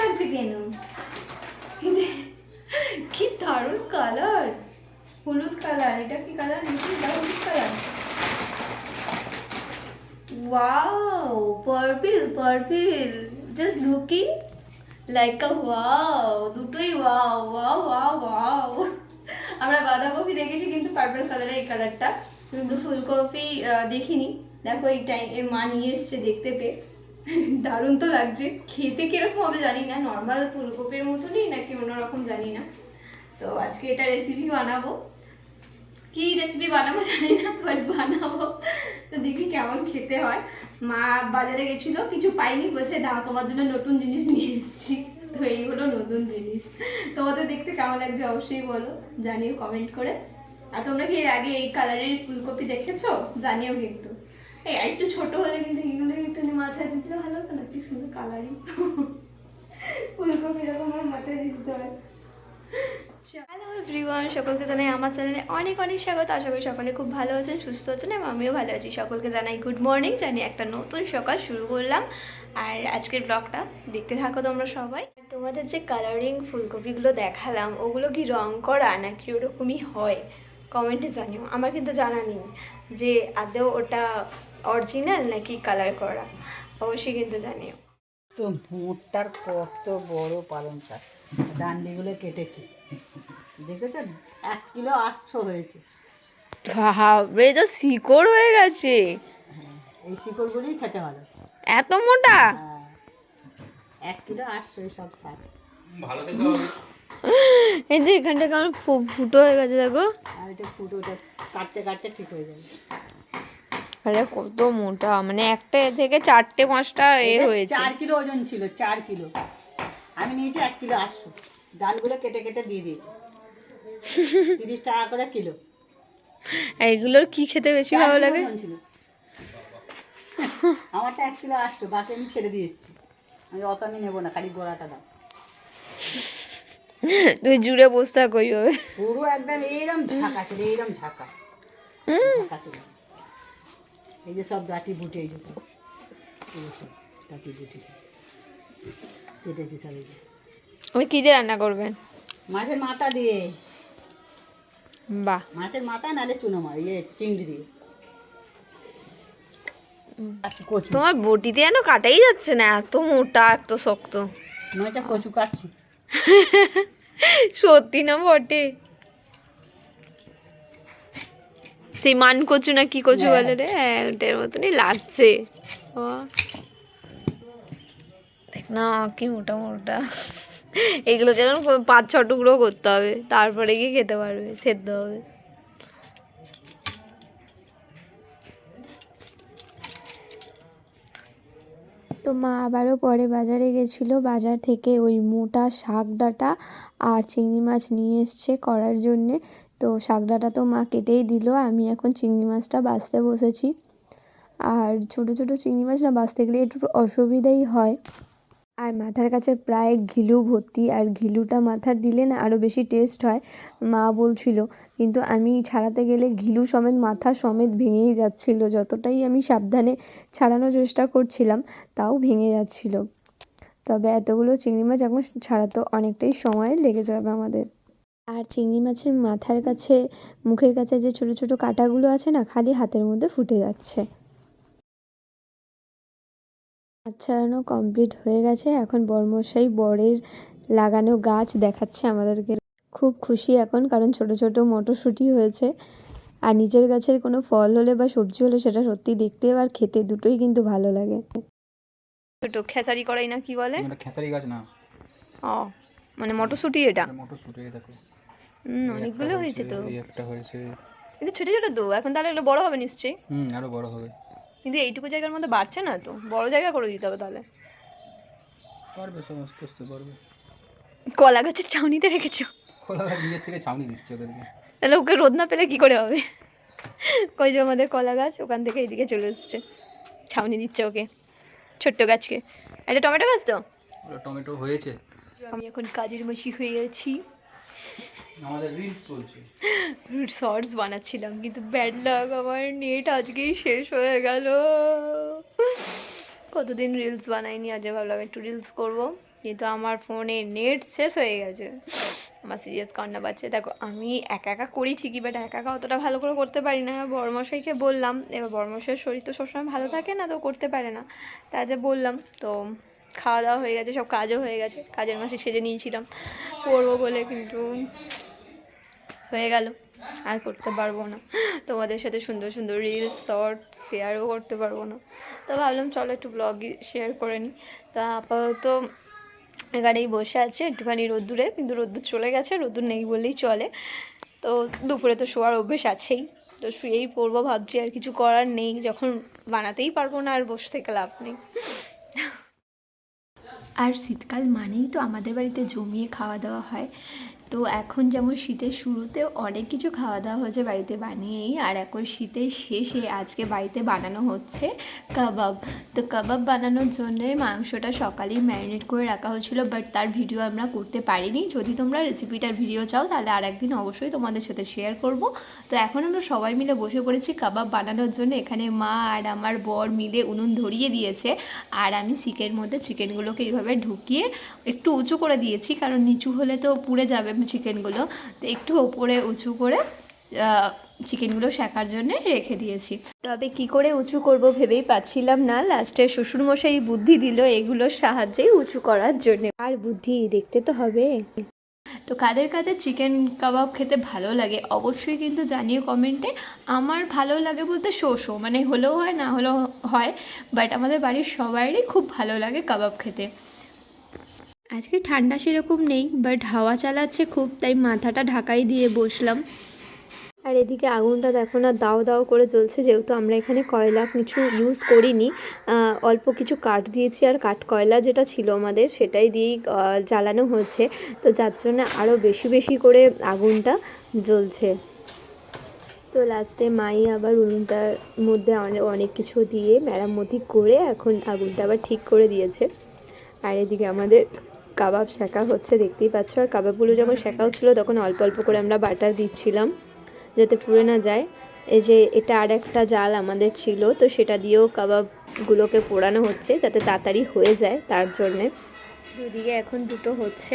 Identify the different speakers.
Speaker 1: লাগছে কেন? কি দারুণ কালার। হলুদ কালার, এটা কি কালার? নিচে হলুদ colour? Wow, purple purple. Just looking like a wow দুটোই ওয়াও ওয়াও ওয়াও ওয়াও আমরা বাঁধাকপি দেখেছি, কিন্তু পার্পল কালারের এই কালারটা কিন্তু ফুলকপি দেখিনি। দেখো এই টাইম এই মা নিয়ে এসছে দেখতে পেয়ে। দারুণ তো লাগছে। খেতে কীরকম হবে জানি না নর্মাল ফুলকপির মতনই নাকি অন্যরকম জানি না। তো আজকে এটা রেসিপি বানাবো। কি রেসিপি বানাবো জানি না বাট বানাবো। তো দেখি কেমন খেতে হয়। মা বাজারে গেছিল, কিছু পাইনি, বলছে, দাও, তোমার জন্য নতুন জিনিস নিয়ে এসেছি। তো এই হলো নতুন জিনিস। তোমাদের দেখতে কেমন লাগছে অবশ্যই বলো, জানিও কমেন্ট করে। আর তোমরা কি এর আগে এই কালারের ফুলকপি দেখেছ? জানিও কিন্তু। এই একটু ছোট হলে কিন্তু এগুলো একটু মাথায় দিতে ভালো হতো না, কি সুন্দর কালারিং ফুলকপি এরকম মাথায় দিতে হয়। হ্যালো এভরিওয়ান সকলকে জানাই আমার চ্যানেলে অনেক অনেক স্বাগত। আশা করি সকলে খুব ভালো আছেন, সুস্থ আছেন এবং আমিও ভালো আছি। সকলকে জানাই গুড মর্নিং জানি একটা নতুন সকাল শুরু করলাম। আর আজকের ব্লগটা দেখতে থাকো তোমরা সবাই। তোমাদের যে কালারিং ফুলকপিগুলো দেখালাম, ওগুলো কি রং করা নাকি ওরকমই হয়? কমেন্টে জানিও আমার কিন্তু জানা নেই যে আদৌ ওটা অরিজিনাল নাকি কালার করা অবশ্যই কিন্তু জানিও।
Speaker 2: তো মোটটার কত বড় পালং শাক ডান্ডিগুলো কেটেছি। দেখেছেন এক কিলো আটশো হয়েছে।
Speaker 1: বাবরে তো শিকড় হয়ে গেছে।
Speaker 2: হ্যাঁ এই শিকড়গুলোই খেতে ভালো।
Speaker 1: এত মোটা?
Speaker 2: হ্যাঁ এক কিলো আটশো সব শাক।
Speaker 1: এই যে এখানটা কেমন ফুটো হয়ে গেছে দেখো।
Speaker 2: আর এটা ফুটোটা কাটতে কাটতে ঠিক হয়ে যাবে।
Speaker 1: তাহলে কত মোটা মানে একটা থেকে চারটে পাঁচটা এ হয়েছে।
Speaker 2: চার কিলো ওজন ছিল চার কিলো। আমি নিয়েছি এক কিলো আটশো। ডালগুলো কেটে কেটে দিয়ে দিয়েছি। তিরিশ টাকা করে কিলো।
Speaker 1: এইগুলোর কি খেতে বেশি ভালো লাগে?
Speaker 2: আমারটা এক কিলো আটশো বাকি আমি ছেড়ে দিয়ে এসেছি। আমি অত আমি নেব না খালি গোড়াটা দাও।
Speaker 1: তুই জুড়ে বসে থাক ওইভাবে।
Speaker 2: পুরো একদম এইরকম ঝাঁকা ছিল এইরকম ঝাঁকা। এই যে সব ডাটি বুটে এই যে সব। এই সব ডাটি বুটি সব। কেটেছি সব এই যে।
Speaker 1: ওই কী দিয়ে রান্না করবেন
Speaker 2: মাছের মাথা দিয়ে।
Speaker 1: বাহ।
Speaker 2: মাছের মাথা নালে চুনো মাছ ইয়ে চিংড়ি দিয়ে।
Speaker 1: তোমার বটিতে যেন কাটাই যাচ্ছে না এত মোটা এত শক্ত।
Speaker 2: নয়টা কচু কাটছি।
Speaker 1: সত্যি না বটে? সেই মান কচু না কি কচু
Speaker 2: হ্যাঁ।
Speaker 1: বলে রে? হ্যাঁ ওটার মতনই লাগছে। ও দেখ না কি মোটা মোটা। এগুলো যেন পাঁচ ছ টুকরো করতে হবে তারপরে গিয়ে খেতে পারবে সেদ্ধ হবে। তো মা আবারও পরে বাজারে গেছিল। বাজার থেকে ওই মোটা শাক ডাঁটা আর চিংড়ি মাছ নিয়ে এসছে করার জন্যে। তো শাক ডাঁটা তো মা কেটেই দিল, আমি এখন চিংড়ি মাছটা বাছতে বসেছি। আর ছোট ছোট চিংড়ি মাছ না বাঁচতে গেলে একটু অসুবিধাই হয়। আর মাথার কাছে প্রায় ঘিলু ভর্তি, আর ঘিলুটা মাথার দিলে না আরও বেশি টেস্ট হয়, মা বলছিল। কিন্তু আমি ছাড়াতে গেলে ঘিলু সমেত মাথা সমেত ভেঙেই যাচ্ছিল, যতটাই আমি সাবধানে ছাড়ানোর চেষ্টা করছিলাম, তাও ভেঙে যাচ্ছিল। তবে এতগুলো চিংড়ি মাছ এখন ছাড়াতে অনেকটাই সময় লেগে যাবে আমাদের। আর চিংড়ি মাছের মাথার কাছে, মুখের কাছে যে ছোট ছোট কাঁটাগুলো আছে না, খালি হাতের মধ্যে ফুটে যাচ্ছে। মাছ ছাড়ানো কমপ্লিট হয়ে গেছে। এখন বর্মশাই বরের লাগানো গাছ দেখাচ্ছে আমাদেরকে। খুব খুশি এখন কারণ ছোট ছোট মটরশুঁটি হয়েছে। আর নিজের গাছের কোনো ফল হলে বা সবজি হলে সেটা সত্যি দেখতে আর খেতে দুটোই কিন্তু ভালো লাগে। ছোট খেসারি করাই না কি বলে?
Speaker 3: এটা খেসারি গাছ না।
Speaker 1: ও মানে মটরশুঁটি এটা?
Speaker 3: এটা মোটর শুটে দেখো।
Speaker 1: হুম অনেকগুলো হয়েছে তো।
Speaker 3: এই একটা হয়েছে।
Speaker 1: কিন্তু ছোটো ছোটো তো এখন তাহলে এগুলো বড় হবে নিশ্চয়ই।
Speaker 3: হুম আরও বড় হবে।
Speaker 1: কিন্তু এইটুকু জায়গার মধ্যে বাড়ছে না তো? বড় জায়গা করে দিতে হবে তাহলে।
Speaker 3: পারবে সমস্ত আস্তে পারবে।
Speaker 1: কলা গাছের ছাউনিতে রেখেছো?
Speaker 3: খোলা গাছ নিজের থেকে ছাউনি দিচ্ছে ওদেরকে।
Speaker 1: তাহলে ওকে রোদ না পেলে কি করে হবে? কই যে আমাদের কলা গাছ ওখান থেকে এদিকে চলে এসছে। ছাউনি দিচ্ছে ওকে ছোট্ট গাছকে। এটা টমেটো গাছ তো?
Speaker 3: ওটা টমেটো হয়েছে।
Speaker 1: আমি এখন কাজের মাসি হয়ে গেছি।
Speaker 3: আমাদের রিলস চলছে।
Speaker 1: শর্টস বানাচ্ছিলাম, কিন্তু ব্যাড লাগ আমার নেট আজকেই শেষ হয়ে গেল। কতদিন রিলস বানাইনি আজ ভাবলাম একটু রিলস করব। কিন্তু আমার ফোনে নেট শেষ হয়ে গেছে। আমার সিরিয়াস কান্না পাচ্ছে। দেখো, আমি একা একা করি ঠিকই বাট একা একা অতটা ভালো করে করতে পারি না। বড়মশাইকে বললাম, এবার বড়মশাইয়ের শরীর তো সবসময় ভালো থাকে না, তো করতে পারে না। তা যে বললাম, তো খাওয়া দাওয়া হয়ে গেছে, সব কাজও হয়ে গেছে। কাজের মাসে সেজে নিয়েছিলাম। করব বলে, কিন্তু হয়ে গেল। আর করতে পারব না। তোমাদের সাথে সুন্দর সুন্দর রিলস শর্ট শেয়ারও করতে পারব না। তো ভাবলাম চলো একটু ব্লগ শেয়ার করে নিই তা আপাতত এখানেই বসে আছে। একটুখানি রোদ্দুরে, কিন্তু রোদ্দুর চলে গেছে, রোদ্দুর নেই বললেই চলে। তো দুপুরে তো শোয়ার অভ্যেস আছেই। তো শুয়েই পড়ব, ভাবছি আর কিছু করার নেই। যখন বানাতেই পারব না, আর বসে থেকে লাভ নেই। আর শীতকাল মানেই তো আমাদের বাড়িতে জমিয়ে খাওয়া দাওয়া হয়। তো এখন যেমন শীতের শুরুতে অনেক কিছু খাওয়া দাওয়া হচ্ছে বাড়িতে বানিয়েই, আর এখন শীতের শেষে আজকে বাড়িতে বানানো হচ্ছে কাবাব। তো কাবাব বানানোর জন্যে মাংসটা সকালেই ম্যারিনেট করে রাখা হয়েছিল, বাট তার ভিডিও আমরা করতে পারিনি। যদি তোমরা রেসিপিটার ভিডিও চাও, তাহলে আর একদিন অবশ্যই তোমাদের সাথে শেয়ার করব। তো এখন আমরা সবাই মিলে বসে পড়েছি কাবাব বানানোর জন্য। এখানে মা আর আমার বর মিলে উনুন ধরিয়ে দিয়েছে, আর আমি চিকেন মধ্যে চিকেনগুলোকে এইভাবে ঢুকিয়ে একটু উঁচু করে দিয়েছি, কারণ নিচু হলে তো পুড়ে যাবে চিকেনগুলো। তো একটু ওপরে উঁচু করে চিকেনগুলো শেখার জন্য রেখে দিয়েছি। তবে কি করে উঁচু করব ভেবেই পাচ্ছিলাম না। লাস্টে শ্বশুরমশাই বুদ্ধি দিল এগুলোর সাহায্যেই উঁচু করার জন্য। আর বুদ্ধি দেখতে তো হবে। তো কাদের কাদের চিকেন কাবাব খেতে ভালো লাগে অবশ্যই কিন্তু জানিও কমেন্টে। আমার ভালো লাগে বলতে শো শো মানে হলেও হয় না হলেও হয়। বাট আমাদের বাড়ির সবাইরই খুব ভালো লাগে কাবাব খেতে। আজকে ঠান্ডা সেরকম নেই বাট হাওয়া চালাচ্ছে খুব, তাই মাথাটা ঢাকাই দিয়ে বসলাম। আর এদিকে আগুনটা দেখো না, দাও দাও করে জ্বলছে, যেহেতু আমরা এখানে কয়লা কিছু ইউজ করিনি অল্প কিছু কাঠ দিয়েছি, আর কাঠ কয়লা যেটা ছিল আমাদের, সেটাই দিয়েই জ্বালানো হয়েছে। তো যার জন্য আরও বেশি বেশি করে আগুনটা জ্বলছে। তো লাস্টে মাই আবার উনুনটার মধ্যে অনেক অনেক কিছু দিয়ে মেরামতি করে এখন আগুনটা আবার ঠিক করে দিয়েছে। আর এদিকে আমাদের কাবাব শেখা হচ্ছে, দেখতেই পাচ্ছ। আর কাবাবগুলো যখন শেখা হচ্ছিল তখন অল্প অল্প করে আমরা বাটার দিচ্ছিলাম, যাতে পুড়ে না যায়। এই যে এটা আর একটা জাল আমাদের ছিল, তো সেটা দিয়েও কাবাবগুলোকে পোড়ানো হচ্ছে, যাতে তাড়াতাড়ি হয়ে যায় তার জন্যে। দুদিকে এখন দুটো হচ্ছে।